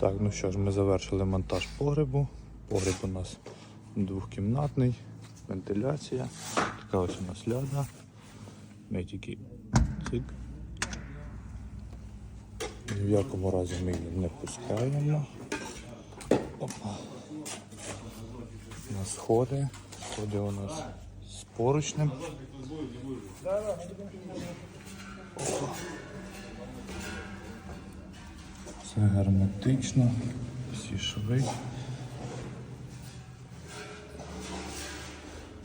Так, ну що ж, ми завершили монтаж погребу. Погреб у нас двохкімнатний, вентиляція. Така ось у нас ляда. Ми тільки цик. Ні в якому разі ми її не пускаємо. Опа. У сходи. Сходи у нас з поручнем. Опа. Все герметично, всі шви.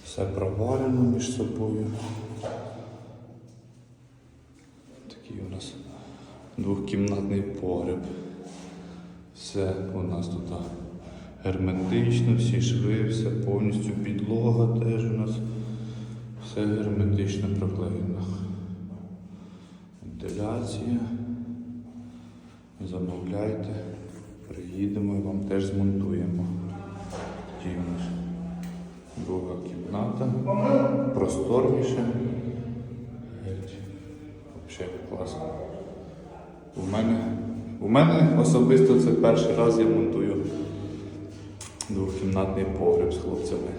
Все проварено між собою. Такий у нас двохкімнатний погреб. Все у нас тут герметично, всі шви, все повністю підлога теж у нас. Все герметично проклеєно. Вентиляція. Замовляйте, приїдемо і вам теж змонтуємо. Такий друга кімната. Просторніше. Взагалі класно. У мене, у мене особисто це перший раз я монтую двохкімнатний погреб з хлопцями.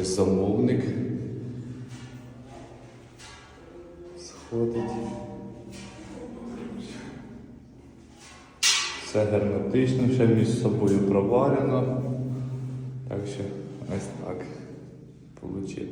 Ось замовник. Сходить. Все герметично, все між собою проварено. Так що ось так вийшло.